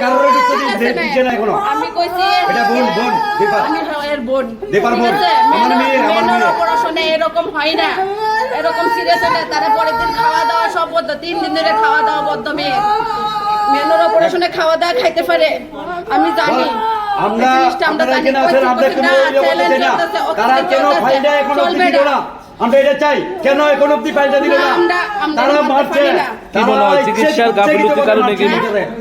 কারোর ঢুকতে দি- দিচ্ছে না এখনও। আমি কইছি এটা বোন, বোন, দীপা। আমি এর বোন। দীপার বোন। আমার মেয়ে, আমার মেয়ে। অপারেশনে এরকম হয় না। এরকম সিরিয়াস হলে তারা পরের দিন খাওয়া দাওয়া সব বদ্ধ। তিন দিন ধরে খাওয়া দাওয়া বদ্ধ মেয়ে মেয়ের অপারেশনে খাওয়া দাওয়া খাইতে পারে। আমি জানি। আমরা আমরা জানি। কেন না, ইয়ে তারা কেন এখন না। না আমরা এটা চাই। কেন এখন অব্দি ফাইলটা দিল না? না, আমরা- আমরা তারা মারছে। কি মনে হয় চিকিৎসার গাফিলতির কারণে কি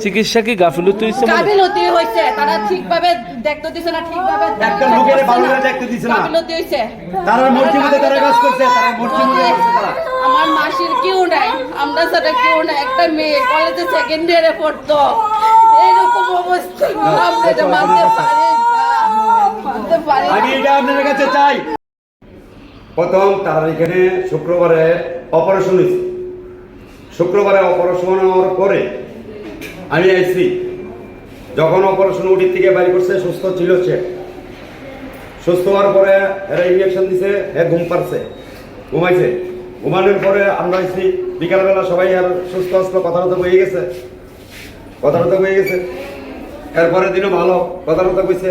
চিকিৎসা কি গাফিলতি হয়েছে গাফিলতি হয়েছে তারা ঠিকভাবে দেখতে দিছে না ঠিকভাবে একটা লোকের ভালো করে দেখতে দিছে না। গাফিলতি হয়েছে তারা মর্জি মধ্যে তারা কাজ করছে তারা মর্জি মধ্যে তারা আমার মাসির কেউ নাই আমরা সাথে কেউ নাই। একটা মেয়ে কলেজে সেকেন্ড ইয়ারে পড়তো। এরকম অবস্থা। আমরা এটা মানতে পারি না। মানতে পারি আমি এটা আপনাদের কাছে চাই। প্রথম তার এখানে শুক্রবারে অপারেশন হয়েছে। শুক্রবারে অপারেশন হওয়ার পরে আমি আইসি যখন অপারেশন উঠির থেকে বাইর করছে, সুস্থ ছিল সে। সুস্থ হওয়ার পরে এরা ইঞ্জেকশন দিছে, হে ঘুম পারছে ঘুমাইছে। ঘুমানোর পরে আমরা আইসি বিকালবেলা সবাই আর সুস্থ আসলো কথা কথা বয়ে গেছে। কথা কথা বয়ে গেছে। এরপরের দিনও ভালো কথা কথা কইছে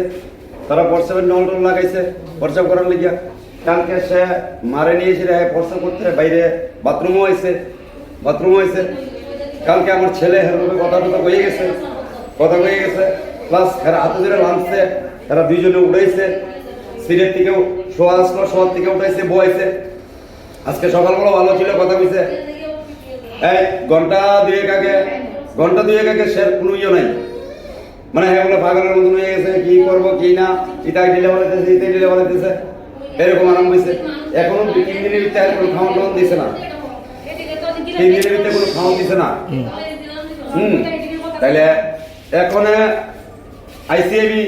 তারা প্রসাবের নল টল লাগাইছে প্রসাব করার লিগিয়া। কালকে সে মারে নিয়েছে রে প্রসাব করতে বাইরে বাথরুমও হয়েছে বাথরুমও হয়েছে কালকে আমার ছেলে হেরভাবে কথা কথা হয়ে গেছে, কথা হয়ে গেছে। প্লাস এরা হাতে ধরে লাঞ্চছে এরা দুইজনে উঠাইছে সিটের থেকেও শোয়া আসলো, শোয়ার থেকে উঠাইছে বয়াইছে আজকে সকালবেলা ভালো ছিল, কথা কইছে। এই, ঘণ্টা দুয়েক আগে, ঘণ্টা দুয়েক আগে সে কোনো ইয়ে নাই। মানে হ্যাঁ বলে পাগলের মতন হয়ে গেছে, কি করব, কি না? ইটাই দিলে বলেতেছে ইটাই দিলে বলেতেছে। এরকম আরম্ভ হয়েছে। এখনও তিন দিনের ভিতরে কোনো খাওয়ান টাওয়ান দিছে না। তিন দিনের ভিতরে কোনো খাওয়ান দিছে না। হুম। তাহলে এখন আইসিআইবি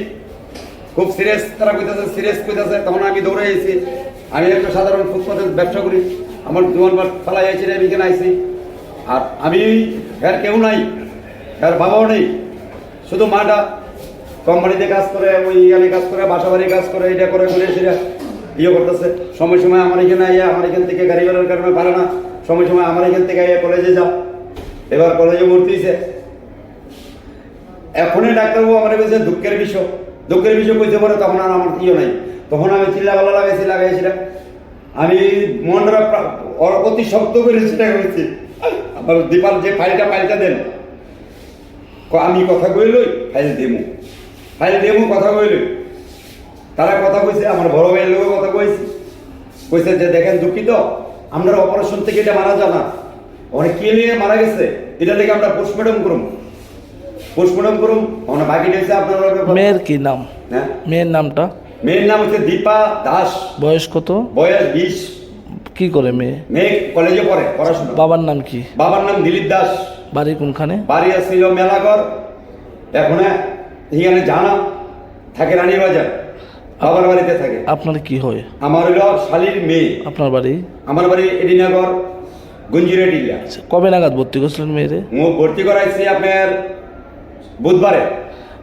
খুব সিরিয়াস তারা কইতাছে সিরিয়াস কইতাছে। তখন আমি দৌড়ে আইছি। আমি একটা সাধারণ ফুটপাতের ব্যবসা করি। আমার দোকান বার ফালাই আইছি আমি এখানে আইছি। আর আমি, এর কেউ নাই, এর বাবাও নেই। শুধু মাটা। কোম্পানিতে কাজ করে, ওই ইয়ানে কাজ করে বাসা বাড়ি কাজ করে এটা করে ঘুরে সেটা। ইয়ে করতেছে। সময় সময় আমার এখানে আইয়া, আমার এখান থেকে গাড়ি ভাড়ার কারণে পারে না। সময় সময় আমার এখান থেকে আইয়া কলেজে যাও। এবার কলেজে ভর্তি হয়েছে এখনই ডাক্তারবাবু আমার কাছে দুঃখের বিষয়। দুঃখের বিষয় কইতে পারে, তখন আর আমার ইয়ে নাই। তখন আমি চিল্লাবেলা লাগাইছি লাগাইছিলাম আমি মনরা অতি শক্ত করে চেষ্টা করেছি আমার দীপাল যে ফাইলটা ফাইলটা দেন। আমি কথা কইলই, ফাইল দেবো ফাইল দেবো কথা কইলই। তারা কথা কইছে আমার বড় ভাইয়ের লোক কথা কইছে। কইছে যে দেখেন দুঃখিত আমরা অপারেশন থেকে এটা মারা যায় না। অনেক কে নিয়ে মারা গেছে এটা থেকে আমরা পোস্টমর্টম করুম। পোস্টমর্টম করুম আমরা বাকি হয়েছে আপনারা মেয়ের কি নাম? হ্যাঁ? মেয়ের নামটা? মেয়ের নাম হচ্ছে দীপা দাস। বয়স কত? বয়স বিশ। কি করে মেয়ে? মেয়ে কলেজে পড়ে পড়াশোনা। বাবার নাম কি? বাবার নাম দিলীপ দাস। বাড়ি কোনখানে? বাড়ি আসছিল মেলাঘর। এখন এখানে জানা থাকে রানীবাজার। বাবার বাড়িতে থাকে। আপনার কি হয়? আমার হইল শালির মেয়ে। আপনার বাড়ি? আমার বাড়ি এডিনগর গুঞ্জিরে টিলা। আচ্ছা, কবে নাগাদ ভর্তি করছিলেন মেয়েরে? মু ভর্তি করাইছি আপনার বুধবারে।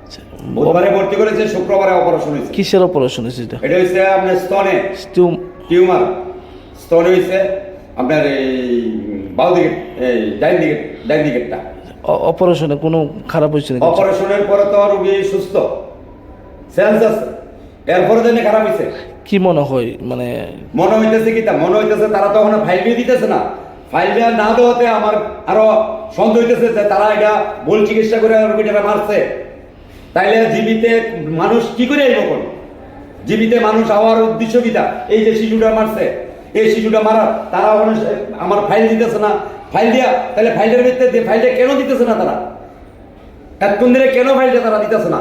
আচ্ছা, বুধবারে ভর্তি করেছে শুক্রবারে অপারেশন হয়েছে। কিসের অপারেশন হয়েছে এটা? এটা হচ্ছে আপনার স্তনে। টিউমার। স্তনে হয়েছে আপনার এই বাউ দিকে এই ডাইন দিকে ডাইন দিকেরটা। অপারেশনে কোনো খারাপ হয়েছে নাকি? অপারেশনের পরে তো রোগী সুস্থ। সেন্স আছে। এরপরে জানি খারাপ হয়েছে কি মনে হয় মানে? মনে হইতেছে কি তা? মনে হইতেছে তারা তো ওখানে ফাইল দিয়ে দিতেছে না। ফাইল দেওয়া না দেওয়াতে আমার আরও সন্দেহ হইতেছে যে তারা এটা ভুল চিকিৎসা করে রোগীটাকে মারছে। তাইলে জীবিতে মানুষ কি করে কোন? জীবিতে মানুষ হওয়ার উদ্দেশ্য কিটা এই যে শিশুটা মারছে এই শিশুটা মারা তারা ওখানে আমার ফাইল দিতেছে না। ফাইল দিয়া তাহলে ফাইলের ভিত্তিতে ফাইলটা কেন দিতেছে না তারা? এতক্ষণ ধরে কেন ফাইলটা তারা দিতেছে না?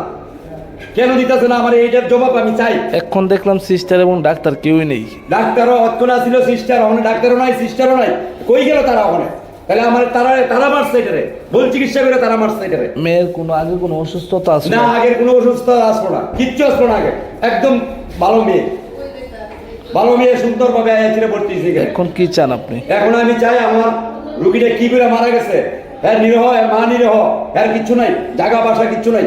কেন দিতেছে না আমার এইটার জবাব আমি চাই? এখন দেখলাম সিস্টার এবং ডাক্তার কেউই নেই। ডাক্তারও অক্ষণা ছিল সিস্টার ওখানে ডাক্তারও নাই সিস্টারও নাই। কই গেল তারা ওখানে? তাহলে আমার তারা তারা মারছে এটারে। ভুল চিকিৎসা করে তারা মারছে এটারে। মেয়ের কোনো আগে কোনো অসুস্থতা আছে না আগের কোনো অসুস্থ আসব না। কিচ্ছু আসব না আগে। একদম ভালো মেয়ে। ভালো মেয়ে সুন্দর ভাবে আয়াছিল ভর্তি হয়েছে এখন। কি চান আপনি? এখন আমি চাই আমার রুগীটা কি করে মারা গেছে। হ্যাঁ নিরহ হ্যাঁ মা নিরহ। হ্যাঁ কিচ্ছু নাই। জায়গা বাসা কিচ্ছু নাই।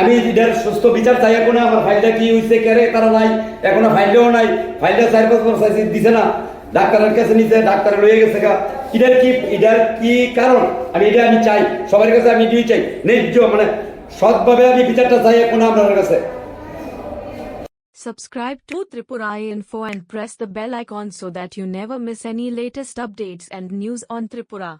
আমি এটার সুস্থ বিচার চাই এখন আমার ফাইলটা কি হয়েছে কেরে তারা নাই, এখনও ফাইলটাও নাই, ফাইলটা চার বছর চাইছি, দিছে না ডাক্তারের কাছে নিছে ডাক্তার লয়ে গেছে গা এটার কি এটার কি কারণ আমি এটা আমি চাই সবার কাছে আমি এটাই চাই ন্যায্য মানে সৎভাবে আমি বিচারটা চাই এখন আপনার কাছে Subscribe to Tripura Info and press the bell icon so that you never miss any latest updates and news on Tripura.